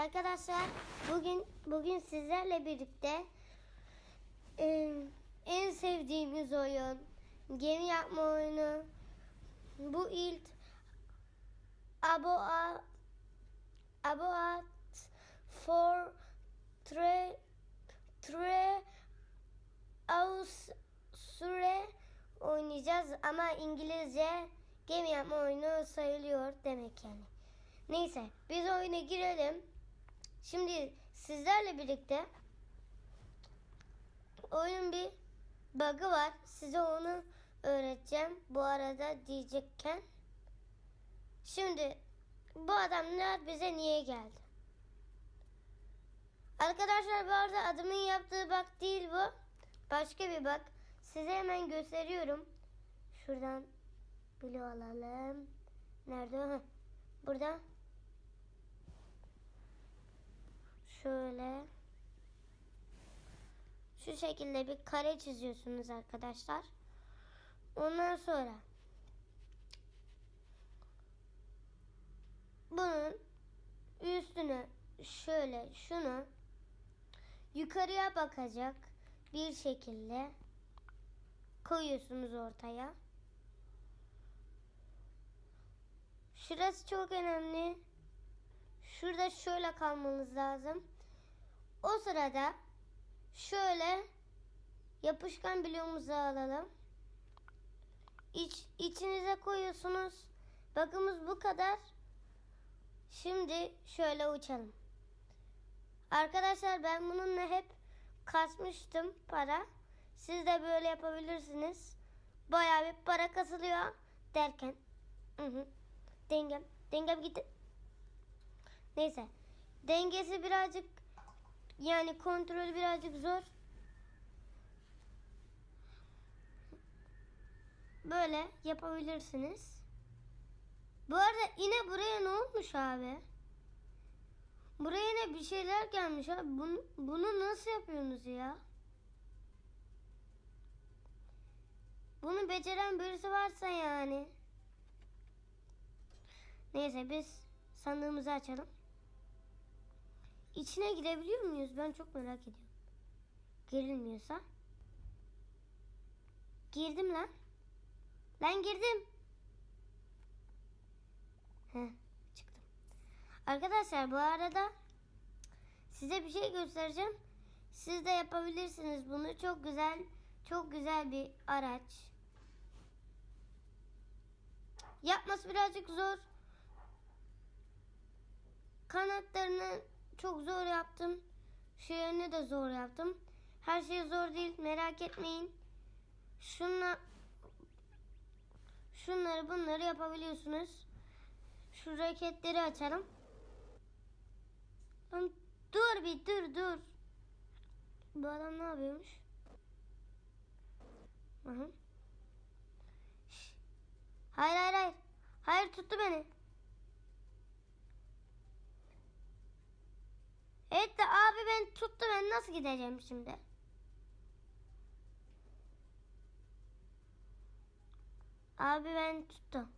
Arkadaşlar bugün bugün sizlerle birlikte e, en sevdiğimiz oyun gemi yapma oyunu bu ilk Aboat Aboat for tre tre aus süre oynayacağız ama İngilizce gemi yapma oyunu sayılıyor demek yani. Neyse biz oyuna girelim. Şimdi sizlerle birlikte oyunun bir bug'ı var. Size onu öğreteceğim. Bu arada diyecekken. Şimdi bu adamlar bize niye geldi? Arkadaşlar bu arada adamın yaptığı bug değil bu. Başka bir bug. Size hemen gösteriyorum. Şuradan bloğu alalım. Nerede Burada. Şöyle. Şu şekilde bir kare çiziyorsunuz arkadaşlar. Ondan sonra bunun üstüne şöyle şunu yukarıya bakacak bir şekilde koyuyorsunuz ortaya. Şurası çok önemli. Şurada şöyle kalmanız lazım. O sırada şöyle yapışkan bloğumuzu alalım. İç, içinize koyuyorsunuz. Bakımız bu kadar. Şimdi şöyle uçalım. Arkadaşlar ben bununla hep kasmıştım para. Siz de böyle yapabilirsiniz. Bayağı bir para kasılıyor derken. Hı hı. Dengem. Dengem gitti. Neyse. Dengesi birazcık yani kontrolü birazcık zor. Böyle yapabilirsiniz. Bu arada yine buraya ne olmuş abi? Buraya yine bir şeyler gelmiş abi. Bunu, bunu nasıl yapıyorsunuz ya? Bunu beceren birisi varsa yani. Neyse biz sandığımızı açalım. İçine girebiliyor muyuz? Ben çok merak ediyorum. Girilmiyorsa. Girdim lan. Lan girdim. Heh, çıktım. Arkadaşlar bu arada size bir şey göstereceğim. Siz de yapabilirsiniz bunu. Çok güzel, çok güzel bir araç. Yapması birazcık zor. Kanatlarını çok zor yaptım. Yönünü de zor yaptım. Her şey zor değil. Merak etmeyin. Şunla şunları bunları yapabiliyorsunuz. Şu raketleri açalım. Lan dur bir dur dur. Bu adam ne yapıyormuş? Hı hı. Hayır hayır hayır. Hayır tuttu beni. Evet de abi ben tuttu ben nasıl gideceğim şimdi? Abi ben tuttum.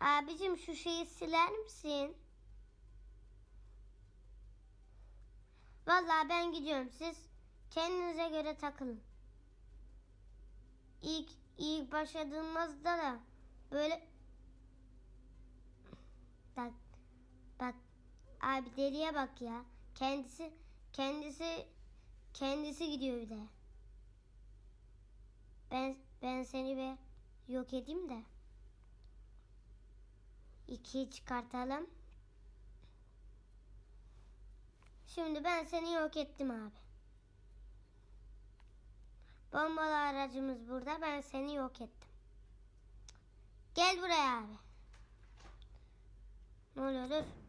Abicim şu şeyi siler misin? Vallahi ben gidiyorum. Siz kendinize göre takılın. İlk ilk başladığımızda da böyle bak abi deliye bak ya. Kendisi kendisi kendisi gidiyor bir de. Ben ben seni bir yok edeyim de. İkiyi çıkartalım. Şimdi ben seni yok ettim abi. Bombalı aracımız burada. Ben seni yok ettim. Gel buraya abi. Ne oluyor dur.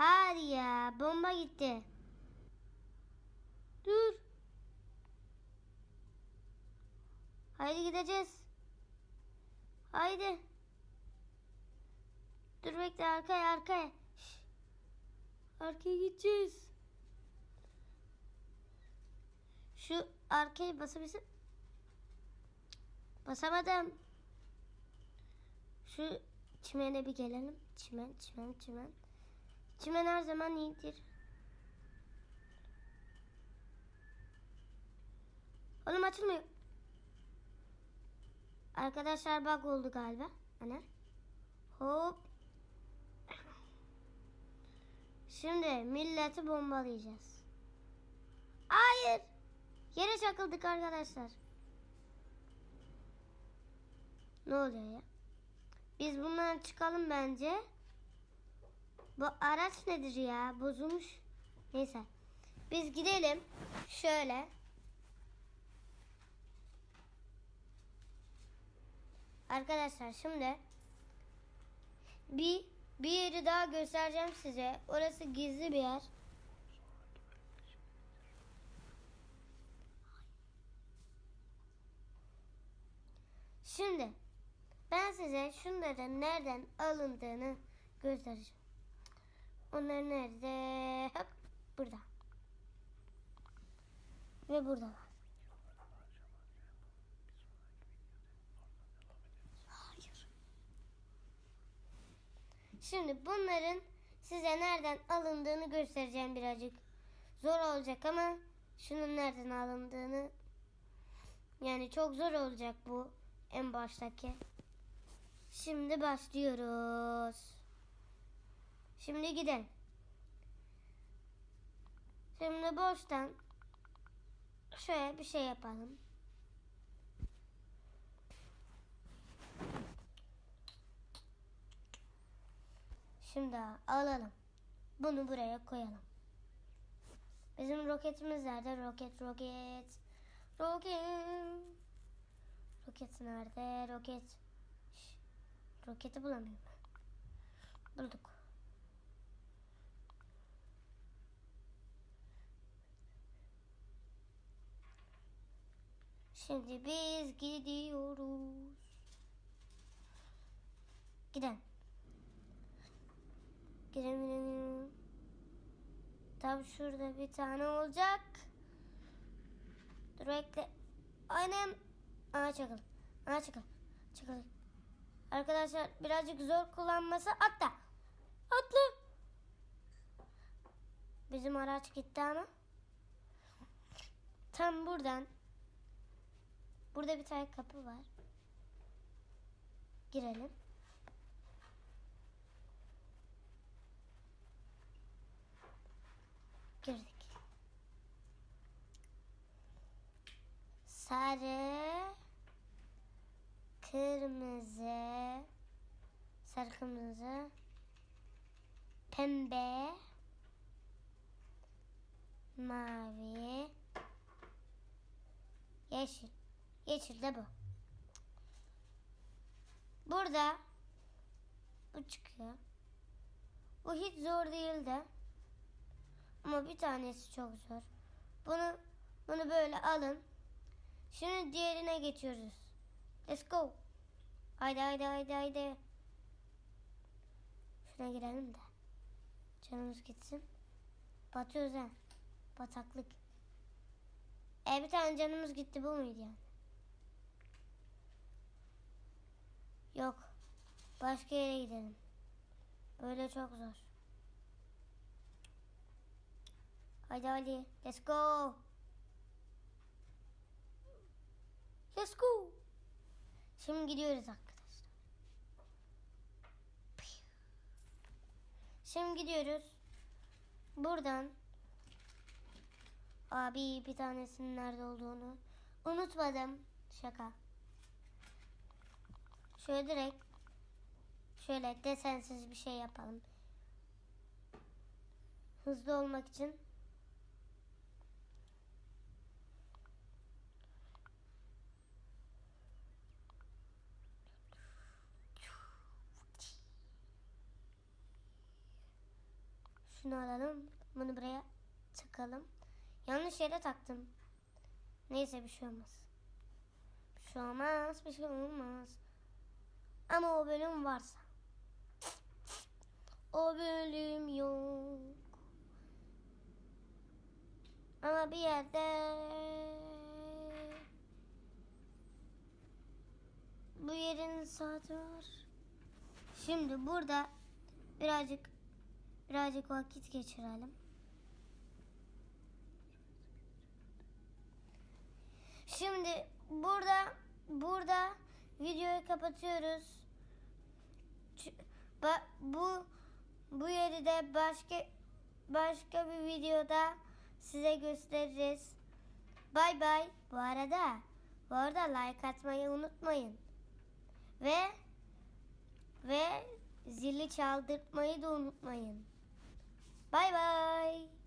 Hadi ya bomba gitti. Dur. Haydi gideceğiz. Haydi. Dur bekle arkaya arkaya. Şş. Arkaya gideceğiz. Şu arkaya basabilsem. Basamadım. Şu Çimene bir gelelim. Çimen, çimen, çimen. Çimen her zaman iyidir. Oğlum açılmıyor. Arkadaşlar bug oldu galiba. Ana. Hop. Şimdi milleti bombalayacağız. Hayır. Yere çakıldık arkadaşlar. Ne oluyor ya? Biz bundan çıkalım bence. Bu araç nedir ya? Bozulmuş. Neyse. Biz gidelim. Şöyle. Arkadaşlar şimdi bir bir yeri daha göstereceğim size. Orası gizli bir yer. Şimdi ben size şunların nereden alındığını göstereceğim. Onlar nerede? Hop burada. Ve burada. Hayır. Şimdi bunların size nereden alındığını göstereceğim birazcık. Zor olacak ama şunun nereden alındığını yani çok zor olacak bu en baştaki. Şimdi başlıyoruz. Şimdi gidelim. Şimdi boştan şöyle bir şey yapalım. Şimdi alalım. Bunu buraya koyalım. Bizim roketimiz nerede? Roket, roket. Roket. Roket nerede? Roket. Şş, roketi bulamıyorum. Bulduk. Şimdi biz gidiyoruz. Giden. Gidelim, gidelim, gidelim. Tam şurada bir tane olacak. Dur bekle. Aynen. Aa çakıl. Aa çakıl. Çakıl. Arkadaşlar birazcık zor kullanması. Atla. Atla. Bizim araç gitti ama. Tam buradan. Burada bir tane kapı var. Girelim. Girdik. Sarı, kırmızı, sarı kırmızı, pembe, mavi, yeşil. Yeşil de bu. Burada bu çıkıyor. Bu hiç zor değil de. Ama bir tanesi çok zor. Bunu bunu böyle alın. Şimdi diğerine geçiyoruz. Let's go. Haydi haydi haydi haydi. Şuna girelim de. Canımız gitsin. Batıyoruz ha. Bataklık. E bir tane canımız gitti bu muydu yani? Yok. Başka yere gidelim. Böyle çok zor. Hadi. Let's go. Let's go. Şimdi gidiyoruz arkadaşlar. Şimdi gidiyoruz. Buradan Abi bir tanesinin nerede olduğunu unutmadım. Şaka. Şöyle direkt şöyle desensiz bir şey yapalım. Hızlı olmak için. Şunu alalım. Bunu buraya takalım. Yanlış yere taktım. Neyse bir şey olmaz. Bir şey olmaz, bir şey olmaz. Ama o bölüm varsa. O bölüm yok. Ama bir yerde bu yerin saati var. Şimdi burada birazcık birazcık vakit geçirelim. Şimdi burada burada videoyu kapatıyoruz. Bu bu yeri de başka başka bir videoda size gösteririz. Bay bay. Bu arada bu arada like atmayı unutmayın. Ve ve zili çaldırtmayı da unutmayın. Bay bay.